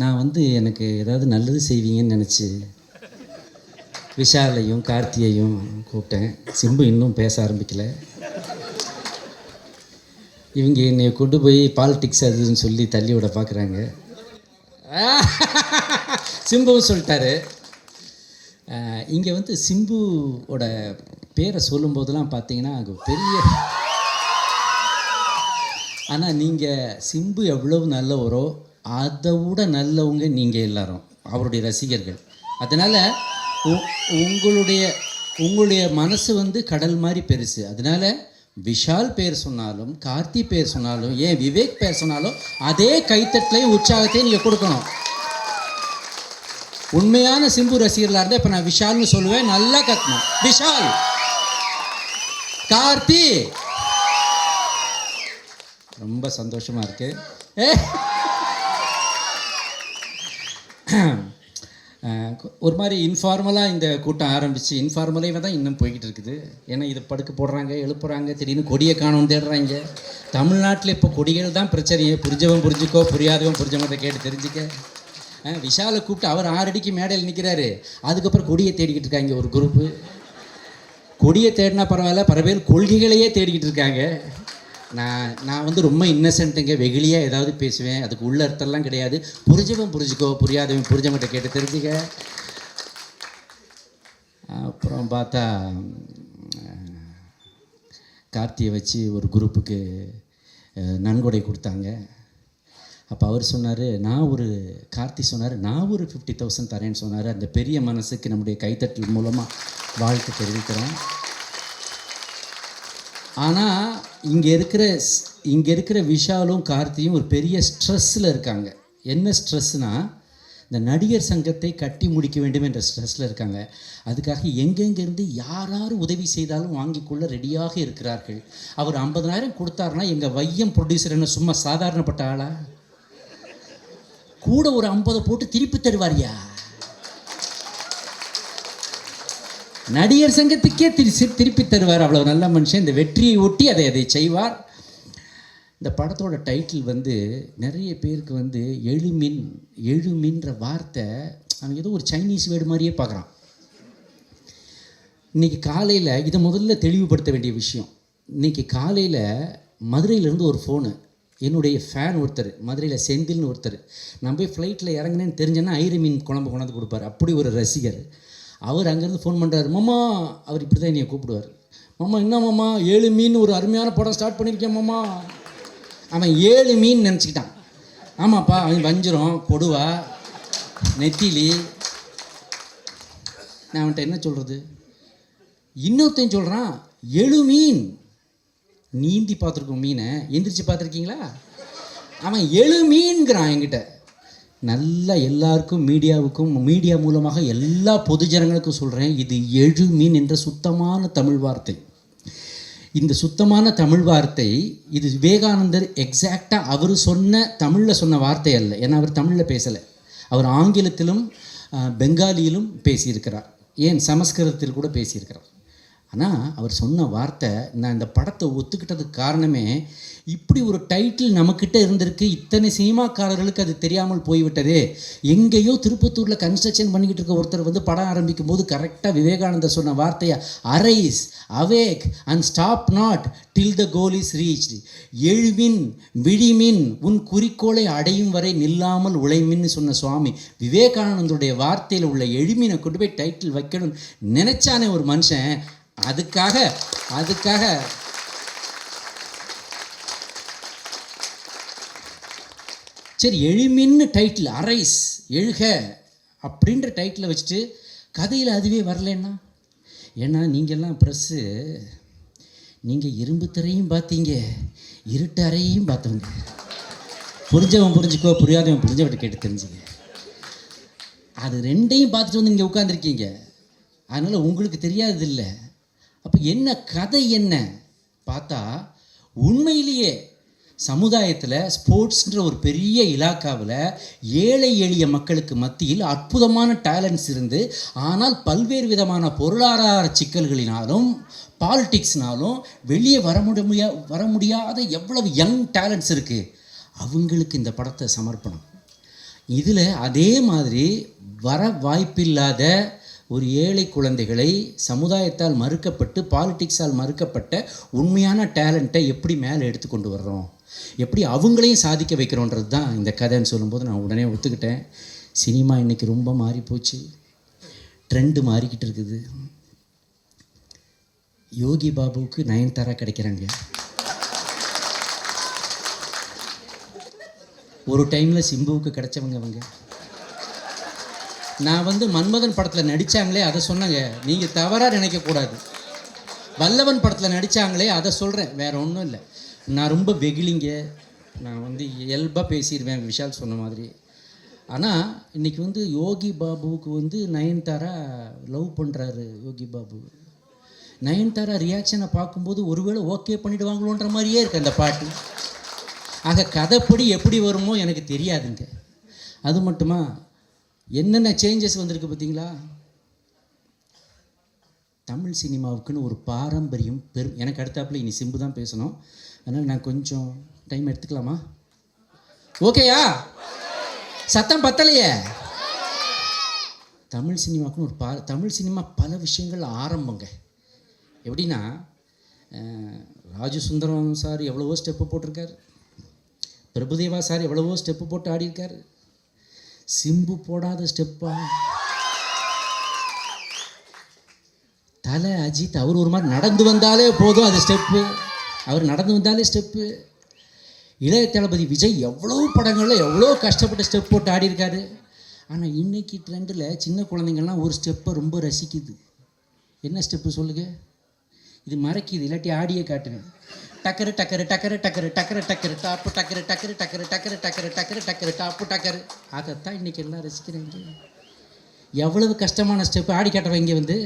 நான் வந்து எனக்கு ஏதாவது நல்லது செய்வீங்கன்னு நினச்சி விஷாலையும் கார்த்தியையும் கூப்பிட்டேன். சிம்பு இன்னும் பேச ஆரம்பிக்கல. இவங்க என்னை கொண்டு போய் பாலிடிக்ஸ் அதுன்னு சொல்லி தள்ளி விட பார்க்குறாங்க. சிம்புவும் சொல்லிட்டாரு. இங்கே வந்து சிம்புவோட பேரை சொல்லும்போதெல்லாம் பார்த்தீங்கன்னா அங்கே பெரிய ஆனால் நீங்கள் சிம்பு எவ்வளவு நல்லவரோ அதை விட நல்லவங்க நீங்கள் எல்லாரும் அவருடைய ரசிகர்கள். அதனால் உங்களுடைய உங்களுடைய மனசு வந்து கடல் மாதிரி பெருசு. அதனால் விஷால் பேர் சொன்னாலும் கார்த்தி பேர் சொன்னாலும் ஏன் விவேக் பேர் சொன்னாலும் அதே கைத்தட்டலையும் உற்சாகத்தையும் நீங்கள் கொடுக்கணும். உண்மையான சிம்பு ரசிகர்களாக இருந்தால் இப்போ நான் விஷால்னு சொல்லுவேன் நல்லா கத்தணும் விஷால்! கார்த்தி! ரொம்ப சந்தோஷமாக இருக்குது ஏ! ஒரு மாதிரி இன்ஃபார்மலாக இந்த கூட்டம் ஆரம்பித்து இன்ஃபார்மலாக தான் இன்னும் போய்கிட்டு இருக்குது. ஏன்னா இதை படுக்க போடுறாங்க எழுப்புறாங்க திடீர்னு கொடியை காணும் தேடுறாங்க. தமிழ்நாட்டில் இப்போ கொடிகள் தான் பிரச்சனையே. புரிஞ்சவன் புரிஞ்சுக்கோ புரியாதவன் புரிஞ்சவன் கேட்டு தெரிஞ்சுக்க. விஷாலை கூப்பிட்டு அவர் ஆறடிக்கு மேடையில் நிற்கிறாரு அதுக்கப்புறம் கொடியை தேடிக்கிட்டு இருக்காங்க ஒரு குரூப்பு கொடியை தேடினா பரவாயில்ல பல பேர் கொள்கைகளையே தேடிக்கிட்டு இருக்காங்க. நான் நான் வந்து ரொம்ப இன்னசென்ட்டுங்க வெகுளியாக ஏதாவது பேசுவேன். அதுக்கு உள்ள அர்த்தம்லாம் கிடையாது. புரிஞ்சவன் புரிஞ்சுக்கோ. புரியாதவன் புரிஞ்சவங்கிட்ட கேட்டு தெரிஞ்சுக்க. அப்புறம் பார்த்தா கார்த்தியை வச்சு ஒரு குரூப்புக்கு நன்கொடை கொடுத்தாங்க. அப்போ அவர் சொன்னார் நான் ஒரு கார்த்தி சொன்னார் நான் ஒரு ஃபிஃப்டி தௌசண்ட் தரேன்னு சொன்னார். அந்த பெரிய மனசுக்கு நம்முடைய கைத்தட்டல் மூலமாக வாழ்த்து தெரிவிக்கிறோம் ஆனால் இங்கே இருக்கிற இங்கே இருக்கிற விஷாலும் கார்த்தியும் ஒரு பெரிய ஸ்ட்ரெஸ்ஸில் இருக்காங்க. என்ன ஸ்ட்ரெஸ்னால் இந்த நடிகர் சங்கத்தை கட்டி முடிக்க வேண்டும் என்ற ஸ்ட்ரெஸ்ஸில் இருக்காங்க. அதுக்காக எங்கெங்கேருந்து யார் யார் உதவி செய்தாலும் வாங்கிக்கொள்ள ரெடியாக இருக்கிறார்கள். அவர் ஐம்பதனாயிரம் கொடுத்தாருன்னா எங்கள் வையம் ப்ரொடியூசர் என்ன சும்மா சாதாரணப்பட்ட ஆளா? கூட ஒரு ஐம்பதை போட்டு திருப்பி தருவாரியா? நடிகர் சங்கத்துக்கே திரு திருப்பி தருவார் அவ்வளோ நல்ல மனுஷன். இந்த வெற்றியை ஒட்டி அதை அதை செய்வார். இந்த படத்தோட டைட்டில் வந்து நிறைய பேருக்கு வந்து எழுமின் எழுமின்ற வார்த்தை அவன் ஏதோ ஒரு சைனீஸ் வேர்டு மாதிரியே பார்க்குறான். இன்னைக்கு காலையில் இதை முதல்ல தெளிவுபடுத்த வேண்டிய விஷயம். இன்னைக்கு காலையில் மதுரையிலேருந்து ஒரு ஃபோனு என்னுடைய ஃபேன் ஒருத்தர் மதுரையில் செந்தில்னு ஒருத்தர். நான் போய் ஃப்ளைட்டில் இறங்கினேன்னு தெரிஞ்சேன்னா ஐரு மீன் குழம்பு கொண்டாந்து கொடுப்பாரு. அப்படி ஒரு ரசிகர். அவர் அங்கேருந்து ஃபோன் பண்ணுறாரு மாமா அவர் இப்படி தான் என்னை கூப்பிடுவார். மாமா என்ன மாமா ஏழு மீன் ஒரு அருமையான படம் ஸ்டார்ட் பண்ணியிருக்கேன் மாமா. அவன் ஏழு மீன் நினச்சிக்கிட்டான். ஆமாப்பா அவன் வஞ்சிரம் கொடுவா நெத்திலி. நான் அவன்கிட்ட என்ன சொல்கிறது இன்னொருத்தன் சொல்கிறான் எழு மீன். நீந்தி பார்த்துருக்கோம் மீனை. எந்திரிச்சு பார்த்துருக்கீங்களா? அவன் எழு மீன்கிறான் என்கிட்ட. நல்லா எல்லாருக்கும் மீடியாவுக்கும் மீடியா மூலமாக எல்லா பொதுஜனங்களுக்கும் சொல்கிறேன் இது எழு மீன் என்ற சுத்தமான தமிழ் வார்த்தை. இந்த சுத்தமான தமிழ் வார்த்தை இது விவேகானந்தர் எக்ஸாக்டாக அவர் சொன்ன தமிழில் சொன்ன வார்த்தை அல்ல. ஏன்னா அவர் தமிழில் பேசலை. அவர் ஆங்கிலத்திலும் பெங்காலியிலும் பேசியிருக்கிறார். ஏன்? சமஸ்கிருதத்தில் கூட பேசியிருக்கிறார். ஆனால் அவர் சொன்ன வார்த்தை நான் இந்த படத்தை ஒத்துக்கிட்டதுக்கு காரணமே இப்படி ஒரு டைட்டில் நம்மக்கிட்ட இருந்திருக்கு. இத்தனை சினிமாக்காரர்களுக்கு அது தெரியாமல் போய்விட்டது. எங்கேயோ திருப்பத்தூரில் கன்ஸ்ட்ரக்ஷன் பண்ணிக்கிட்டு இருக்க ஒருத்தர் வந்து படம் ஆரம்பிக்கும் போது கரெக்டாக விவேகானந்தர் சொன்ன வார்த்தையை? Arise awake and stop not till the goal is reached எழுமின் விழிமின் உன் குறிக்கோளை அடையும் வரை நில்லாமல் உழைமின்னு சொன்ன சுவாமி விவேகானந்தருடைய வார்த்தையில் உள்ள எழுமினை கொண்டு போய் டைட்டில் வைக்கணும்னு நினச்சானே ஒரு மனுஷன். அதுக்காக அதுக்காக சரி எழுமின்னு டைட்டில் அரைஸ் எழுக அப்படின்ற டைட்டிலை வச்சுட்டு கதையில் அதுவே வரலன்னா? ஏன்னா நீங்கள்லாம் ப்ரெஸ்ஸு நீங்கள் இரும்பு திரையும் பார்த்தீங்க இருட்டு அறையையும் பார்த்தவங்க. புரிஞ்சவன் புரிஞ்சுக்கோ புரியாதவன் புரிஞ்சவட்ட கேட்டு தெரிஞ்சுங்க. அது ரெண்டையும் பார்த்துட்டு வந்து இங்கே உட்காந்துருக்கீங்க அதனால் உங்களுக்கு தெரியாதது இல்லை அப்போ என்ன கதை என்ன? பார்த்தா உண்மையிலேயே சமுதாயத்தில் ஸ்போர்ட்ஸ்ன்ற ஒரு பெரிய இலாக்காவில் ஏழை எளிய மக்களுக்கு மத்தியில் அற்புதமான டேலண்ட்ஸ் இருந்து ஆனால் பல்வேறு விதமான பொருளாதார சிக்கல்களினாலும் பாலிட்டிக்ஸ்னாலும் வெளியே வர முடியா வர முடியாத எவ்வளவு யங் டேலண்ட்ஸ் இருக்குது அவங்களுக்கு இந்த படத்தை சமர்ப்பணம். இதில் அதே மாதிரி வர வாய்ப்பில்லாத ஒரு ஏழை குழந்தைகளை சமுதாயத்தால் மறுக்கப்பட்டு பாலிட்டிக்ஸால் மறுக்கப்பட்ட உண்மையான டேலண்ட்டை எப்படி மேலே எடுத்து கொண்டு வர்றோம்? எப்படி அவங்களையும் சாதிக்க வைக்கிறோன்றது தான் இந்த கதைன்னு சொல்லும்போது நான் உடனே ஒத்துக்கிட்டேன். சினிமா இன்றைக்கி ரொம்ப மாறி போச்சு. ட்ரெண்டு மாறிக்கிட்டு இருக்குது. யோகி பாபுவுக்கு நயன்தாரா கிடைக்கிறாங்க. ஒரு டைமில் சிம்புவுக்கு கிடைச்சவங்க அவங்க நான் வந்து மன்மதன் படத்தில் நடித்தாங்களே அதை சொன்னாங்க. நீங்கள் தவறாக நினைக்கக்கூடாது. வல்லவன் படத்தில் நடித்தாங்களே அதை சொல்கிறேன் வேற ஒன்றும் இல்லை. நான் ரொம்ப வெகிலிங்க நான் வந்து இயல்பாக பேசிடுவேன் விஷால் சொன்ன மாதிரி. ஆனால் இன்றைக்கி வந்து யோகி பாபுவுக்கு வந்து நயன்தாரா லவ் பண்ணுறாரு யோகி பாபு. நயன்தாரா ரியாக்ஷனை பார்க்கும்போது ஒருவேளை ஓகே பண்ணிடுவாங்களோன்ற மாதிரியே இருக்கு அந்த பாட்டு. ஆக கதைப்படி எப்படி வருமோ எனக்கு தெரியாதுங்க. அது மட்டுமா? என்னென்ன சேஞ்சஸ் வந்திருக்கு பார்த்தீங்களா? தமிழ் சினிமாவுக்குன்னு ஒரு பாரம்பரியம் பெரும். எனக்கு அடுத்தாப்புல இனி சிம்பு தான் பேசணும். அதனால் நான் கொஞ்சம் டைம் எடுத்துக்கலாமா? ஓகேயா சத்தம் பத்தலையே. தமிழ் சினிமாவுக்குன்னு ஒரு பா தமிழ் சினிமா பல விஷயங்கள் ஆரம்பங்க. எப்படின்னா ராஜு சுந்தரம் சார் எவ்வளவோ ஸ்டெப்பு போட்டிருக்காரு. பிரபுதேவா சார் எவ்வளவோ ஸ்டெப்பு போட்டு ஆடியிருக்காரு. சிம்பு போடாத ஸ்டெப்பா தலை அஜித் அவர் ஒரு மாதிரி நடந்து வந்தாலே போதும் அது ஸ்டெப்பு அவர் நடந்து வந்தாலே ஸ்டெப்பு இளைய தளபதி விஜய் எவ்வளோ படங்களில் எவ்வளோ கஷ்டப்பட்ட ஸ்டெப் போட்டு ஆடியிருக்காரு ஆனால் இன்னைக்கு ட்ரெண்டில் சின்ன குழந்தைங்கள்லாம் ஒரு ஸ்டெப்பை ரொம்ப ரசிக்குது என்ன ஸ்டெப்பு சொல்லுங்க இது மறைக்குது இல்லாட்டி ஆடியே காட்டுவேன் டக்கரு டக்கரு டக்கரு டக்கரு டக்கரு டக்கரு டாப்பு டக்கரு டக்கரு டக்கரு டக்கரு டக்கரு டக்கரு டக்கரு டாப்பு டக்கரு அதைத்தான் இன்றைக்கி எல்லாம் ரசிக்கிறாங்க எவ்வளவு கஷ்டமான ஸ்டெப்பு ஆடி காட்டுறவங்க வந்து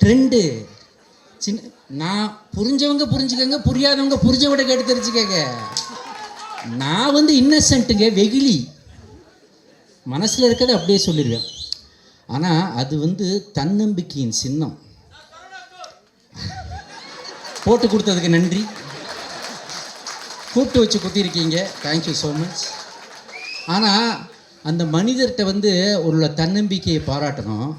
ட்ரெண்டு சின்ன நான் புரிஞ்சவங்க புரிஞ்சுக்கங்க புரியாதவங்க புரிஞ்சவங்க கேட்டு தெரிஞ்சுக்கங்க. நான் வந்து இன்னசென்ட்டுங்க வெகுளி. மனசில் இருக்கிறத அப்படியே சொல்லிடுவேன். ஆனால் அது வந்து தன்னம்பிக்கையின் சின்னம். போட்டு கொடுத்ததுக்கு நன்றி. கூப்பிட்டு வச்சு குத்திருக்கீங்க. தேங்க்யூ ஸோ மச் ஆனால் அந்த மனிதர்கிட்ட வந்து உள்ள தன்னம்பிக்கையை பாராட்டணும்.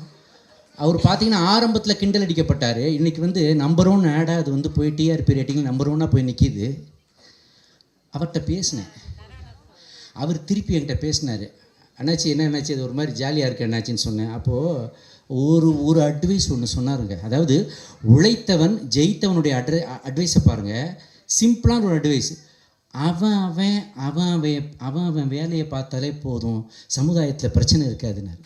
அவர் பார்த்தீங்கன்னா ஆரம்பத்தில் கிண்டல் அடிக்கப்பட்டார். இன்றைக்கி வந்து நம்பர் ஒன் ஆடாக அது வந்து போய் டிஆர்பி ரேட்டிங் நம்பர் ஒன்னாக போய் நிற்கிது அவர்கிட்ட பேசினேன். அவர் திருப்பி என்கிட்ட பேசினார். அண்ணாச்சி என்ன என்னாச்சு அது ஒரு மாதிரி ஜாலியாக இருக்கு என்னாச்சின்னு சொன்னேன். அப்போது ஒரு ஒரு அட்வைஸ் ஒன்று சொன்னாருங்க. அதாவது உழைத்தவன் ஜெயித்தவனுடைய அட்ரை அட்வைஸை பாருங்கள் சிம்பிளான ஒரு அட்வைஸ் அவன் அவன் அவன் அவன் அவன் அவன் வேலையை பார்த்தாலே போதும். சமுதாயத்தில் பிரச்சனை இருக்காதுன்னாரு.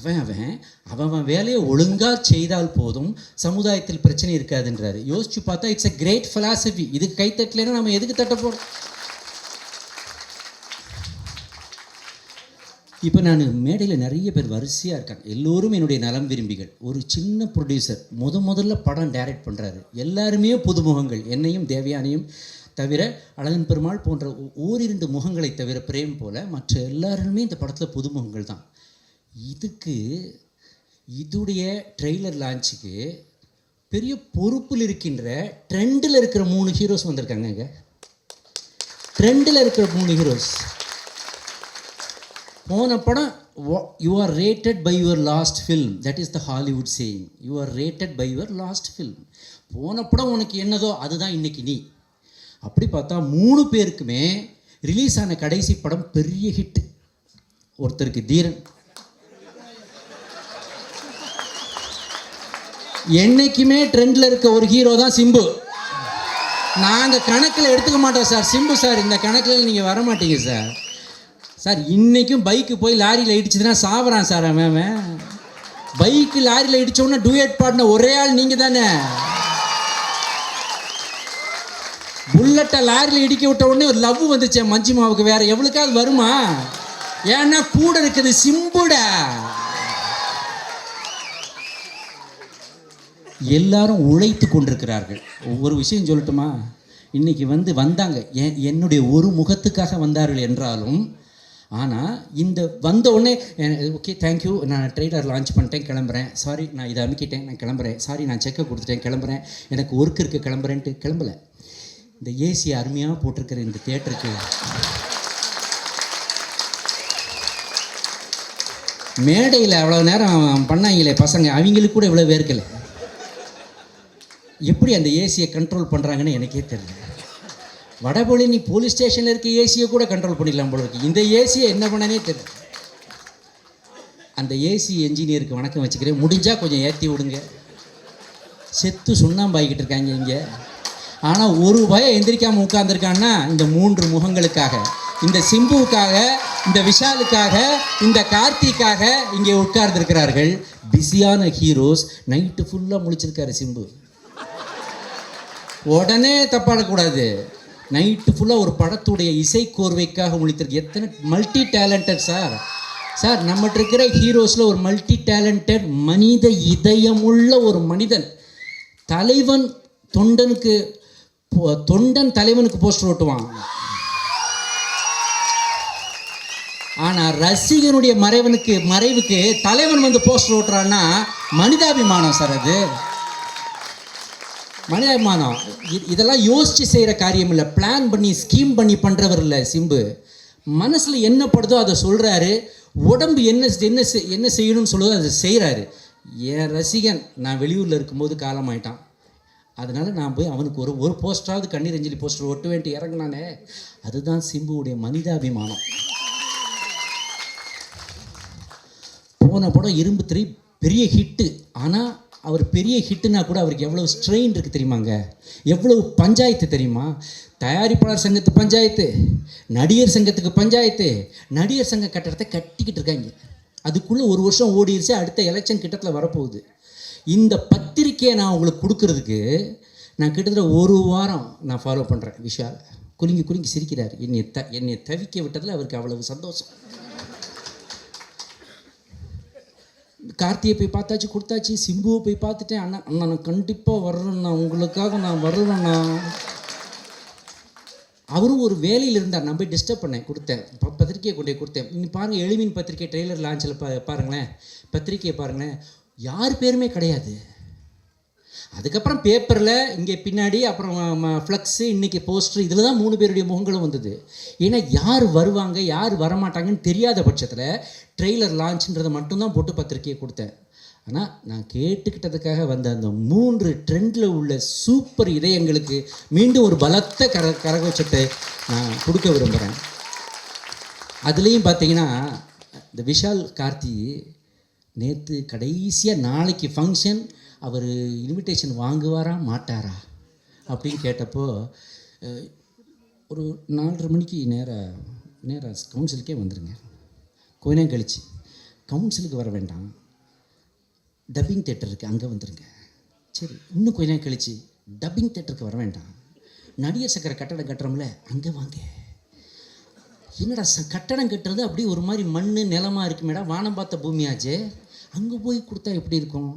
அவன் அவன் அவன் அவன் வேலையை ஒழுங்காக செய்தால் போதும் சமுதாயத்தில் பிரச்சனை இருக்காதுன்றாரு. யோசிச்சு பார்த்தா இட்ஸ் அ கிரேட் ஃபிலாசபி இது கைத்தட்டலைன்னா நம்ம எதுக்கு தட்ட போகிறோம் இப்போ நான் மேடையில் நிறைய பேர் வரிசையாக இருக்காங்க. எல்லோரும் என்னுடைய நலம் விரும்பிகள். ஒரு சின்ன ப்ரொடியூசர் முத முதல்ல படம் டைரக்ட் பண்ணுறாரு எல்லாருமே புதுமுகங்கள். என்னையும் தேவயானையும் தவிர அழகன் பெருமாள் போன்ற ஓரிரண்டு முகங்களை தவிர பிரேம் போல மற்ற எல்லாருமே இந்த படத்தில் புதுமுகங்கள் தான். இதுக்கு இதுடைய ட்ரெய்லர் லான்ச்சுக்கு பெரிய பொறுப்பில் இருக்கின்ற ட்ரெண்டில் இருக்கிற மூணு ஹீரோஸ் வந்திருக்காங்க இங்கே. ட்ரெண்டில் இருக்கிற மூணு ஹீரோஸ் போன படம் you are rated by your last film that is the Hollywood saying you are rated by your last film போன படம் உனக்கு என்னதோ அதுதான் இன்னைக்கு நீ. அப்படி பார்த்தா மூணு பேருக்குமே ரிலீஸ் ஆன கடைசி படம் பெரிய ஹிட் ஒருத்தருக்கு தீரன். என்னைக்குமே ட்ரெண்டில் இருக்க ஒரு ஹீரோ தான் சிம்பு. நாங்கள் கணக்கில் எடுத்துக்க மாட்டோம் சார் சிம்பு சார் இந்த கணக்கில் நீங்கள் வர மாட்டீங்க சார் சார் இன்றைக்கும் பைக்கு போய் லாரியில் இடிச்சதுன்னா சாவறான் சார் அவன் அவன். பைக்கு லாரியில் இடிச்ச டூயட் பாடின ஒரே ஆள் நீங்கள் தானே. புல்லட்டை லாரியில் இடிக்க விட்ட உடனே ஒரு லவ் வந்துச்சேன் மஞ்சிமாவுக்கு. வேறு எவ்வளோக்காவது வருமா? ஏன்னா கூட இருக்குது சிம்புடா. எல்லாரும் உழைத்து கொண்டிருக்கிறார்கள். ஒரு விஷயம் சொல்லட்டுமா? இன்னைக்கு வந்து வந்தாங்க. என் என்னுடைய ஒரு முகத்துக்காக வந்தார்கள் என்றாலும் ஆனால் இந்த வந்த உடனே ஓகே தேங்க்யூ நான் ட்ரெய்லர் லான்ச் பண்ணிட்டேன் கிளம்புறேன். சாரி நான் இதை அமுக்கிட்டேன் நான் கிளம்புறேன். சாரி நான் செக்கை கொடுத்துட்டேன் கிளம்புறேன். எனக்கு ஒர்க் இருக்குது கிளம்புறேன்ட்டு கிளம்பல. இந்த ஏசி அருமையாக போட்டிருக்கிற இந்த தேட்டருக்கு மேடையில் அவ்வளோ நேரம் பண்ணாங்களே பசங்க. அவங்களுக்கு கூட இவ்வளோ வேர்க்கலை. எப்படி அந்த ஏசியை கண்ட்ரோல் பண்ணுறாங்கன்னு எனக்கே தெரியல. வடபழனி போலீஸ் ஸ்டேஷனில் இருக்க ஏசியை கூட கண்ட்ரோல் பண்ணிடலாம் போல இருக்கு. இந்த ஏசியை என்ன பண்ணனே தெரியல. அந்த ஏசி என்ஜினியருக்கு வணக்கம் வச்சுக்கிறேன். முடிஞ்சால் கொஞ்சம் ஏற்றி விடுங்க. செத்து சுண்ணாம்பாய்கிட்டு இருக்காங்க இங்கே. ஆனால் ஒரு பயம் எந்திரிக்காமல் உட்காந்துருக்கான்னா இந்த மூன்று முகங்களுக்காக இந்த சிம்புவுக்காக இந்த விஷாலுக்காக இந்த கார்த்திக்காக இங்கே உட்கார்ந்துருக்கிறார்கள். பிஸியான ஹீரோஸ் நைட்டு ஃபுல்லாக முழிச்சிருக்காரு சிம்பு. உடனே தப்பாடக்கூடாது. நைட்டு ஃபுல்லாக ஒரு படத்துடைய இசைக்கோர்வைக்காக முழித்திருக்கு எத்தனை மல்டி டேலண்டட் சார். சார் நம்மகிட்ட இருக்கிற ஹீரோஸில் ஒரு மல்டி டேலண்டட் மனித இதயமுள்ள ஒரு மனிதன். தலைவன் தொண்டனுக்கு போ- தொண்டன் தலைவனுக்கு போஸ்டர் ஓட்டுவான். ஆனால் ரசிகனுடைய மறைவனுக்கு மறைவுக்கு தலைவன் வந்து போஸ்டர் ஓட்டுறான்னா மனிதாபிமானம் சார் அது. மனிதாபிமானம் இதெல்லாம் யோசிச்சு செய்கிற காரியம் இல்லை. பிளான் பண்ணி ஸ்கீம் பண்ணி பண்ணுறவர் இல்லை சிம்பு. மனசில் என்ன படுதோ அதை சொல்கிறாரு உடம்பு என்ன என்ன செய்- என்ன செய்யணும்னு சொல்லுதோ அதை செய்கிறாரு என் ரசிகன் நான் வெளியூரில் இருக்கும்போது காலமாயிட்டான் அதனால் நான் போய் அவனுக்கு ஒரு ஒரு போஸ்டராவது கண்ணீர் அஞ்சலி போஸ்டர் ஒட்டு வேண்டி இறங்குனானே. அதுதான் சிம்புவுடைய மனிதாபிமானம். போன படம் இரும்பு திரை பெரிய ஹிட்டு ஆனால் அவர் பெரிய ஹிட்டுனா கூட அவருக்கு எவ்வளோ ஸ்ட்ரெயின் இருக்குது தெரியுமாங்க? எவ்வளவு பஞ்சாயத்து தெரியுமா? தயாரிப்பாளர் சங்கத்து பஞ்சாயத்து நடிகர் சங்கத்துக்கு பஞ்சாயத்து நடிகர் சங்க கட்டடத்தை கட்டிக்கிட்டு இருக்காங்க. அதுக்குள்ளே ஒரு வருஷம் ஓடிடுச்சு அடுத்த எலெக்ஷன் கிட்டத்தில் வரப்போகுது. இந்த பத்திரிக்கையை நான் உங்களுக்கு கொடுக்கறதுக்கு நான் கிட்டத்தட்ட ஒரு வாரம் நான் ஃபாலோ பண்ணுறேன் விஷால். குலுங்கி குலுங்கி சிரிக்கிறார். என்னை த என்னை தவிக்க விட்டதில் அவருக்கு அவ்வளவு சந்தோஷம். கார்த்தியை போய் பார்த்தாச்சு கொடுத்தாச்சு சிம்புவை போய் பார்த்துட்டேன். அண்ணா அண்ணா நான் கண்டிப்பாக வர்றேண்ணா உங்களுக்காக நான் வர்றேண்ணா அவரும் ஒரு வேலையில் இருந்தார். நான் போய் டிஸ்டர்ப் பண்ணேன் கொடுத்தேன். ப- பத்திரிக்கையை கொண்டு போய் கொடுத்தேன். நீ பாருங்கள் எளிமின் பத்திரிக்கை ட்ரெய்லர் லான்ச்சில் பா பாருங்களேன். பத்திரிக்கையை பாருங்களேன். யார் பேருமே கிடையாது. அதுக்கப்புறம் பேப்பரில் இங்கே பின்னாடி அப்புறம் ஃப்ளக்ஸு இன்றைக்கி போஸ்டர் இதில் தான் மூணு பேருடைய முகங்களும் வந்தது. ஏன்னா யார் வருவாங்க யார் வரமாட்டாங்கன்னு தெரியாத பட்சத்தில் ட்ரெய்லர் லான்ச்ன்றதை மட்டும்தான் போட்டு பத்திரிக்கையை கொடுத்தேன். ஆனால் நான் கேட்டுக்கிட்டதுக்காக வந்த அந்த மூன்று ட்ரெண்டில் உள்ள சூப்பர் இதயங்களுக்கு மீண்டும் ஒரு பலத்த கர கரகோச்சத்தை நான் கொடுக்க விரும்புகிறேன் அதுலேயும் பார்த்தீங்கன்னா இந்த விஷால் கார்த்தி நேற்று கடைசியாக நாளைக்கு ஃபங்க்ஷன் அவர் இன்விடேஷன் வாங்குவாரா மாட்டாரா? அப்படின்னு கேட்டப்போ ஒரு நாலரை மணிக்கு நேராக நேராக கவுன்சிலுக்கே வந்துடுங்க கொஞ்ச நேரம் கழிச்சு கவுன்சிலுக்கு வர வேண்டாம். டப்பிங் தேட்டர் இருக்குது அங்கே வந்துடுங்க சரி இன்னும் கொஞ்ச நேரம் கழிச்சு டப்பிங் தேட்டருக்கு வர வேண்டாம். நடிகர் சக்கர கட்டடம் கட்டுறோம்ல அங்கே வாங்க. என்னடா ச கட்டடம் கட்டுறது அப்படியே ஒரு மாதிரி மண் நிலமாக இருக்குமேடா வானம் பார்த்த பூமியாச்சே. அங்கே போய் கொடுத்தா எப்படி இருக்கும்?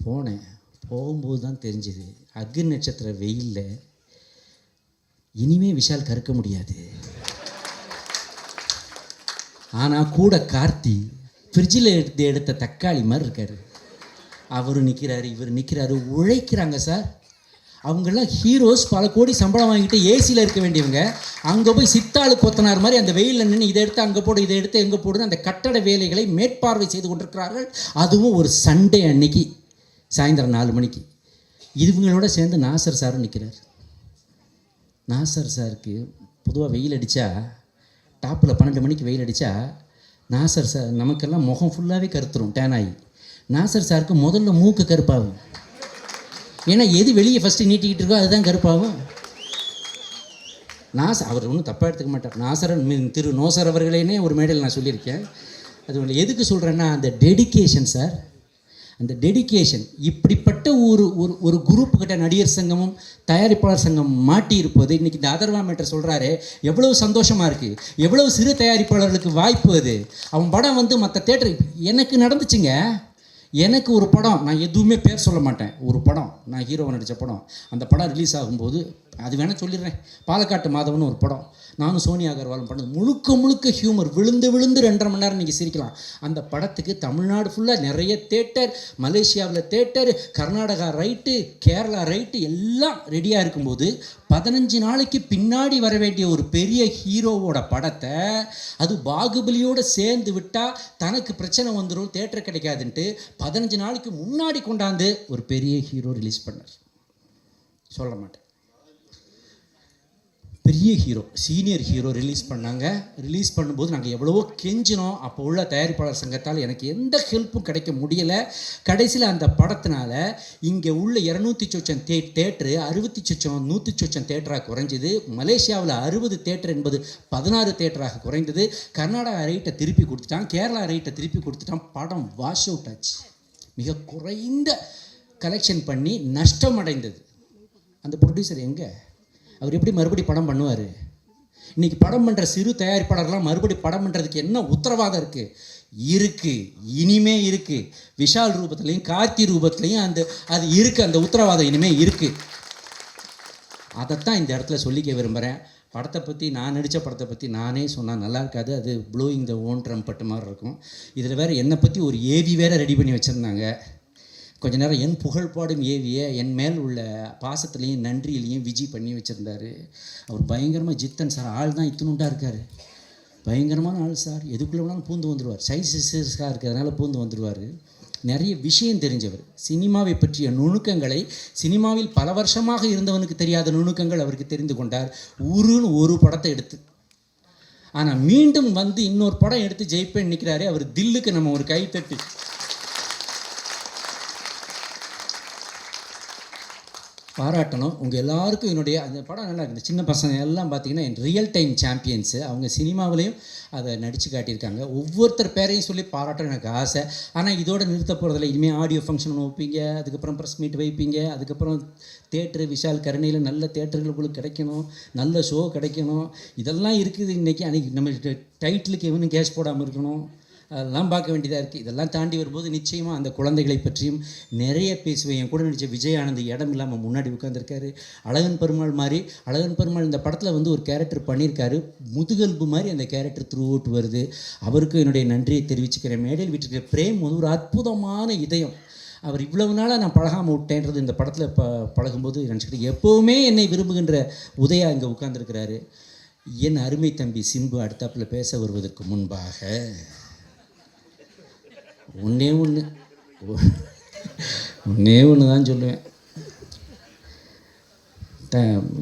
போனேன். போகும்போது தான் தெரிஞ்சுது அக்னி நட்சத்திர வெயிலில் இனிமே விஷால் கறக்க முடியாது. ஆனால் கூட கார்த்தி ஃப்ரிட்ஜில் எடுத்து எடுத்த தக்காளி மாதிரி இருக்கார். அவர் நிற்கிறாரு இவர் நிற்கிறாரு உழைக்கிறாங்க சார் அவங்கெல்லாம் ஹீரோஸ் பல கோடி சம்பளம் வாங்கிட்டு ஏசியில் இருக்க வேண்டியவங்க. அங்கே போய் சித்தாளு கொத்தனார் மாதிரி அந்த வெயிலில் நின்று இதை எடுத்து அங்கே போடு இதை எடுத்து எங்கே போடுன்னு அந்த கட்டட வேலைகளை மேற்பார்வை செய்து கொண்டிருக்கிறார்கள். அதுவும் ஒரு சண்டே அன்னைக்கு. சாயந்தரம் நாலு மணிக்கு. இவங்களோட சேர்ந்து நாசர் சாரும் நிற்கிறார் நாசர் சாருக்கு பொதுவாக வெயில் அடித்தா டாப்பில் பன்னெண்டு மணிக்கு வெயில் அடித்தா நாசர் சார் நமக்கெல்லாம் முகம் ஃபுல்லாகவே கருத்துரும் டேன் ஆகி. நாசர் சாருக்கு முதல்ல மூக்கு கருப்பாகும். ஏன்னா எது வெளியே ஃபஸ்ட்டு நீட்டிக்கிட்டு இருக்கோ அதுதான் கருப்பாகும். நாச அவர் ஒன்றும் தப்பாக எடுத்துக்க மாட்டார். நாசரன் திரு நோசர் அவர்களேனே ஒரு மேடையில் நான் சொல்லியிருக்கேன். அது எதுக்கு சொல்கிறேன்னா அந்த டெடிகேஷன் சார் அந்த டெடிகேஷன் இப்படிப்பட்ட ஒரு ஒரு ஒரு குரூப் கிட்ட நடிகர் சங்கமும் தயாரிப்பாளர் சங்கம் மாட்டி இருப்பது இன்றைக்கி இந்த அதர்வா மேட்டர் சொல்கிறாரு எவ்வளவு சந்தோஷமாக இருக்குது எவ்வளவு சிறு தயாரிப்பாளர்களுக்கு வாய்ப்பு அது. அவன் படம் வந்து மற்ற தேட்டர் எனக்கு நடந்துச்சுங்க. எனக்கு ஒரு படம் நான் எதுவுமே பேர் சொல்ல மாட்டேன். ஒரு படம் நான் ஹீரோவை நடித்த படம். அந்த படம் ரிலீஸ் ஆகும்போது அது வேணால் சொல்லிடுறேன். பாலக்காட்டு மாதவன் ஒரு படம். நானும் சோனியா அகர்வாலும் பண்ணது. முழுக்க முழுக்க ஹியூமர் விழுந்து விழுந்து ரெண்டரை மணி நேரம் நீங்கள் சிரிக்கலாம். அந்த படத்துக்கு தமிழ்நாடு ஃபுல்லாக நிறைய தேட்டர் மலேசியாவில் theatre Karnataka right Kerala right எல்லாம் ரெடியாக இருக்கும்போது பதினஞ்சு நாளைக்கு பின்னாடி வர வேண்டிய ஒரு பெரிய ஹீரோவோட படத்தை அது பாகுபலியோடு சேர்ந்து விட்டால் தனக்கு பிரச்சனை வந்துடும் தேட்டர் கிடைக்காதுன்ட்டு பதினஞ்சு நாளைக்கு முன்னாடி கொண்டாந்து ஒரு பெரிய ஹீரோ ரிலீஸ் பண்ணார். சொல்ல மாட்டேன். பெரிய ஹீரோ சீனியர் ஹீரோ ரிலீஸ் பண்ணாங்க. ரிலீஸ் பண்ணும்போது நாங்கள் எவ்வளவோ கெஞ்சினோம். அப்போ உள்ள தயாரிப்பாளர் சங்கத்தால் எனக்கு எந்த ஹெல்ப்பும் கிடைக்க முடியலை. கடைசியில் அந்த படத்தினால இங்கே உள்ள இரநூத்தி சொச்சம் தே தேட்ரு அறுபத்தி சொச்சம் நூற்றி சொச்சம் தேட்டராக குறைஞ்சது. மலேசியாவில் அறுபது தேட்டர் என்பது பதினாறு தேட்டராக குறைந்தது. கர்நாடகா ரைட்டை திருப்பி கொடுத்துட்டான். கேரளா ரைட்டை திருப்பி கொடுத்துட்டான். படம் வாஷ் அவுட் ஆச்சு. மிக குறைந்த கலெக்ஷன் பண்ணி நஷ்டம் அடைந்தது அந்த ப்ரொடியூசர் எங்கே? அவர் எப்படி மறுபடி படம் பண்ணுவார்? இன்றைக்கி படம் பண்ணுற சிறு தயாரிப்பாளர்லாம் மறுபடி படம் பண்ணுறதுக்கு என்ன உத்தரவாதம் இருக்குது இருக்குது இனிமே இருக்குது விஷால் ரூபத்துலேயும் கார்த்தி ரூபத்துலேயும் அந்த அது இருக்குது அந்த உத்தரவாதம் இனிமே இருக்குது அதைத்தான் இந்த இடத்துல சொல்லிக்க விரும்புகிறேன் படத்தை பற்றி நான் நடித்த படத்தை பற்றி நானே சொன்னால் நல்லா இருக்காது. அது ப்ளோயிங் த ஓன் ட்ரம்பட்டு மாதிரி இருக்கும். இதில் வேறு என்னை பற்றி ஒரு ஏவி வேறு ரெடி பண்ணி வச்சுருந்தாங்க. கொஞ்ச நேரம் என் புகழ்பாடும் ஏவிய என் மேல் உள்ள பாசத்துலேயும் நன்றியிலையும் விஜி பண்ணி வச்சுருந்தாரு. அவர் பயங்கரமாக ஜித்தன் சார் ஆள் தான் இத்தனுண்டாக இருக்கார். பயங்கரமான ஆள் சார். எதுக்குள்ளே வேணாலும் பூந்து வந்துடுவார் சைஸ் சிஸ்டர்ஸாக இருக்கிறதுனால பூந்து வந்துடுவார் நிறைய விஷயம் தெரிஞ்சவர். சினிமாவை பற்றிய நுணுக்கங்களை சினிமாவில் பல வருஷமாக இருந்தவனுக்கு தெரியாத நுணுக்கங்கள் அவருக்கு தெரிந்து கொண்டார். உருன்னு ஒரு படத்தை எடுத்து. ஆனால் மீண்டும் வந்து இன்னொரு படம் எடுத்து ஜெயிப்பேன் நிற்கிறாரே அவர் தில்லுக்கு நம்ம ஒரு கைத்தட்டி. பாராட்டணும். உங்கள் எல்லாருக்கும் என்னுடைய அந்த படம் நல்லா இருக்குது சின்ன பசங்க எல்லாம் பார்த்தீங்கன்னா என் ரியல் டைம் சாம்பியன்ஸு அவங்க சினிமாவிலையும் அதை நடித்து காட்டியிருக்காங்க. ஒவ்வொருத்தர் பேரையும் சொல்லி பாராட்டணும் எனக்கு ஆசை. ஆனால் இதோட நிறுத்த போகிறதில்ல இனிமேல் ஆடியோ ஃபங்க்ஷன் வைப்பீங்க. அதுக்கப்புறம் ப்ரெஸ் மீட் வைப்பீங்க. அதுக்கப்புறம் தேட்டரு விஷால் கருணையில் நல்ல தேட்டர்களுக்குள்ளே கிடைக்கணும். நல்ல ஷோ கிடைக்கணும். இதெல்லாம் இருக்குது இன்றைக்கி அன்றைக்கி நம்ம டைட்டிலுக்கு எவனும் கேஷ் போடாமல் இருக்கணும். அதெல்லாம் பார்க்க வேண்டியதாக இருக்குது இதெல்லாம் தாண்டி வரும்போது நிச்சயமாக அந்த குழந்தைகளை பற்றியும் நிறைய பேசுவேன். என் கூட நடித்த விஜயானந்த் இடம் இல்லாமல் முன்னாடி உட்காந்துருக்காரு அழகன் பெருமாள் மாதிரி அழகன் பெருமாள் இந்த படத்தில் வந்து ஒரு கேரக்டர் பண்ணியிருக்காரு. முதுகெலும்பு மாதிரி அந்த கேரக்டர் த்ரூ அவுட் வருது. அவருக்கும் என்னுடைய நன்றியை தெரிவிச்சுக்கிறேன். மேடையில் விட்டுருக்கிற பிரேம் வந்து ஒரு அற்புதமான இதயம். அவர் இவ்வளவு நாளாக நான் பழகாமல் விட்டேன்றது இந்த படத்தில் ப பழகும்போது நினச்சிக்கிட்டு எப்போவுமே என்னை விரும்புகின்ற உதயா இங்கே உட்காந்துருக்கிறாரு என் அருமை தம்பி சிம்பு அடுத்தாப்பில் பேச வருவதற்கு முன்பாக ஒன்றே ஒன்று ஒன்றே ஒன்று தான் சொல்லுவேன். த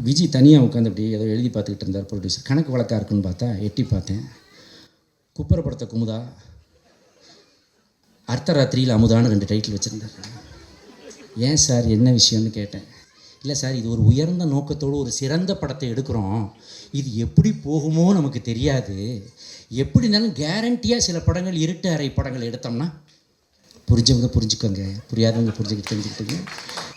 விஜய் தனியாக உட்காந்து அப்படி ஏதோ எழுதி பார்த்துக்கிட்டு இருந்தார் ப்ரொடியூசர் கணக்கு வழக்காக இருக்குன்னு பார்த்தா எட்டி பார்த்தேன். குப்பரை படத்தை குமுதா அர்த்தராத்திரியில் அமுதான்னு ரெண்டு டைட்டில் வச்சுருந்தார். ஏன் சார் என்ன விஷயம்னு கேட்டேன். இல்லை சார் இது ஒரு உயர்ந்த நோக்கத்தோடு ஒரு சிறந்த படத்தை எடுக்கிறோம். இது எப்படி போகுமோ நமக்கு தெரியாது. எப்படி இருந்தாலும் கேரண்டியாக சில படங்கள் இருட்டு அறை படங்கள் எடுத்தோம்னா புரிஞ்சவங்க புரிஞ்சுக்கோங்க. புரியாதவங்க புரிஞ்சுக்க தெரிஞ்சுக்கிட்டுங்க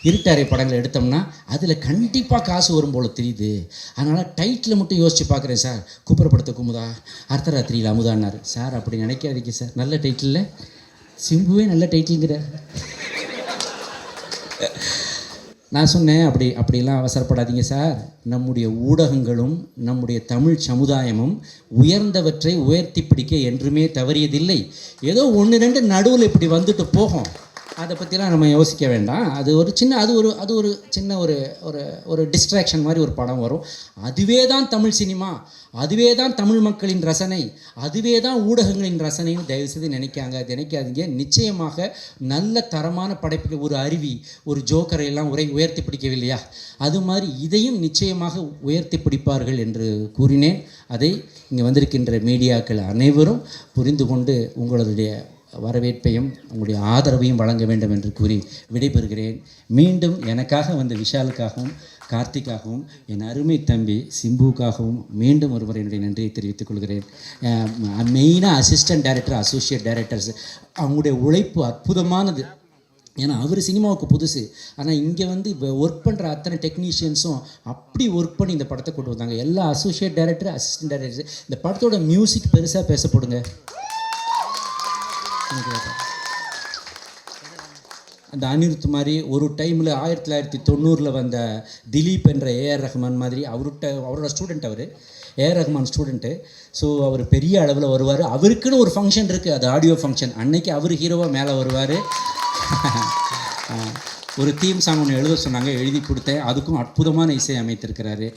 இருட்டு அறை படங்கள் எடுத்தோம்னா அதில் கண்டிப்பாக காசு வரும் போல் தெரியுது. அதனால் டைட்டில் மட்டும் யோசித்து பார்க்குறேன் சார். குப்புறப்படுத்த குமுதா அர்த்தராத்திரியில் அமுதான்னாரு. சார் அப்படி நினைக்காதீங்க சார். நல்ல டைட்டிலில் சிம்புவே நல்ல டைட்டிலுங்கிறார் நான் சொன்னேன் அப்படி அப்படிலாம் அவசரப்படாதீங்க சார். நம்முடைய ஊடகங்களும் நம்முடைய தமிழ் சமுதாயமும் உயர்ந்தவற்றை உயர்த்தி பிடிக்க என்றுமே தவறியதில்லை. ஏதோ ஒன்று ரெண்டு நடுவில் இப்படி வந்துட்டு போகும். அதை பற்றிலாம் நம்ம யோசிக்க வேண்டாம். அது ஒரு சின்ன அது ஒரு அது ஒரு சின்ன ஒரு ஒரு ஒரு டிஸ்ட்ராக்ஷன் மாதிரி ஒரு படம் வரும். அதுவே தான் தமிழ் சினிமா. அதுவே தான் தமிழ் மக்களின் ரசனை. அதுவே தான் ஊடகங்களின் ரசனைன்னு தயவுசெய்து நினைக்காங்க நினைக்காதீங்க. நிச்சயமாக நல்ல தரமான படைப்புகள் ஒரு அருவி ஒரு ஜோக்கரை எல்லாம் உரை உயர்த்தி பிடிக்கவில்லையா? அது மாதிரி இதையும் நிச்சயமாக உயர்த்தி பிடிப்பார்கள் என்று கூறினேன். அதை இங்கே வந்திருக்கின்ற மீடியாக்கள் அனைவரும் புரிந்து கொண்டு உங்களுடைய வரவேற்பையும் உங்களுடைய ஆதரவையும் வழங்க வேண்டும் என்று கூறி விடைபெறுகிறேன். மீண்டும் எனக்காக வந்த விஷாலுக்காகவும் கார்த்திக்காகவும் என் அருமை தம்பி சிம்புக்காகவும் மீண்டும் ஒருவர் என்னுடைய நன்றியை தெரிவித்துக் கொள்கிறேன். மெயினாக அசிஸ்டன்ட் டைரக்டர் அசோசியேட் டைரக்டர்ஸ் அவங்களுடைய உழைப்பு அற்புதமானது. ஏன்னா அவர் சினிமாவுக்கு புதுசு. ஆனால் இங்கே வந்து இப்போ ஒர்க் பண்ணுற அத்தனை டெக்னீஷியன்ஸும் அப்படி ஒர்க் பண்ணி இந்த படத்தை கொண்டு வந்தாங்க. எல்லா அசோசியேட் டைரக்டர் அசிஸ்டன்ட் டைரக்டர் இந்த படத்தோட மியூசிக் பெருசாக பேசப்படுங்க. அந்த அனிருத் மாதிரி ஒரு டைமில் ஆயிரத்தி தொள்ளாயிரத்தி தொண்ணூறில் வந்த திலீப் என்ற ஏஆர் ரஹ்மான் மாதிரி அவர்கிட்ட அவரோட ஸ்டூடெண்ட் அவர். ஏஆர் ரஹ்மான் ஸ்டூடெண்ட்டு ஸோ அவர் பெரிய அளவில் வருவார். அவருக்குன்னு ஒரு ஃபங்க்ஷன் இருக்குது அது ஆடியோ ஃபங்க்ஷன் அன்னைக்கு அவர் ஹீரோவாக மேலே வருவார். ஒரு தீம் சாங் ஒன்று எழுத சொன்னாங்க. எழுதி கொடுத்தேன். அதுக்கும் அற்புதமான இசை அமைத்திருக்கிறாரு.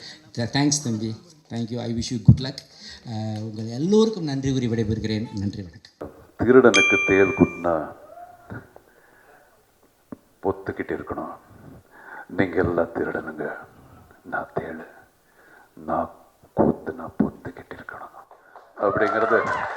தேங்க்ஸ் தம்பி. Thank you I wish you good luck உங்கள் எல்லோருக்கும் நன்றி கூறி விடைபெறுகிறேன். நன்றி வணக்கம். திருடனுக்கு தேல் குட்டினா பொத்துக்கிட்டு இருக்கணும். நீங்க எல்லாம் திருடனுங்க. நான் தேளு. நான் கூத்து நான் பொத்துக்கிட்டு இருக்கணும். அப்படிங்கிறது